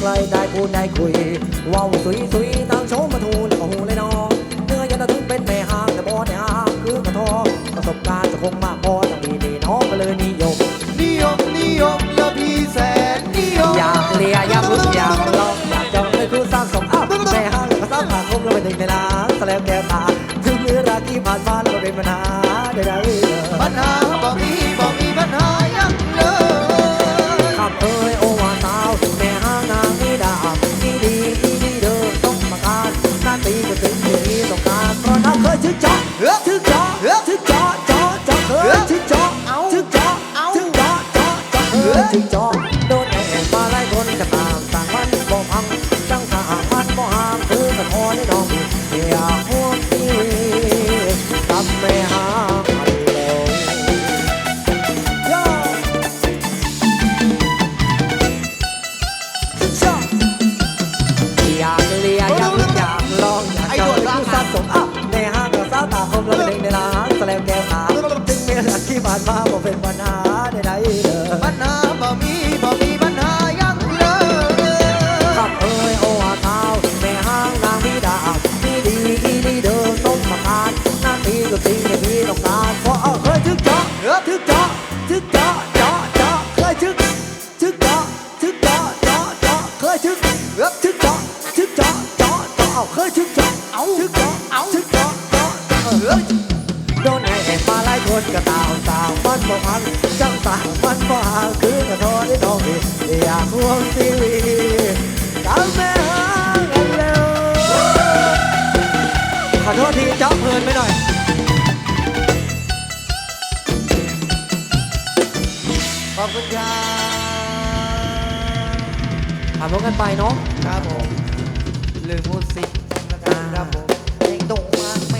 ใกล้ได้พูดได้คุยว้าวสุยสุยทางโชมาทูแล้วก็หูเลยน้องเนื้อยันถึงเป็นแม่ห้างแต่บ่ในหางคือกระทอประสบการณ์จะคงมากพอทั้งดีดีน้องก็เลยนิยม นิยมนิยมและพี่แสนนิยมอยากเลียอยากรู้อยากลองอยากจะเลยคือสร้างสมอัพแม่ห้างแล้วก็สร้างผักคมแล้วเป็นหนึ่งในล้านแสลงแก้วตาถึงเวลาที่ผ่านมาแล้วก็เป็นปัญหาใดๆปัญหาาที่ผ่านมาบ่เป็นปัญหาใดๆเด้อปัญหาบ่มีบ่มีปัญหายังเลยขับเอ้ยโอ้อาเท้าแม่ห้างนางมีดาวดีดีดีดีเดินต้มมาทานหน้าตีก็ตีในพี่ต้องการเพราะเอาเคยทึกเจาะทึกเจาะทึกเจาะเจาะเจาะเคยทึกทึกเจาะทึกเจาะเจาะเจาะเคยทึกทึกเจาะทึกเจาะเจาะเจาะเอาเคยทึกเจาะเอาทึกเจาะเอาทึกเจาะเจาะเจาะเออ บ่พังจังสามันบ่หาคือกระทอได้น้องดีอยากห่วงทีวีตามแม่หางกันเร็วขอโทษทีจ๊อบเพลินไปหน่อยขอบคุณครับถามพวกกันไปเนาะครับผมลืมพูดสิ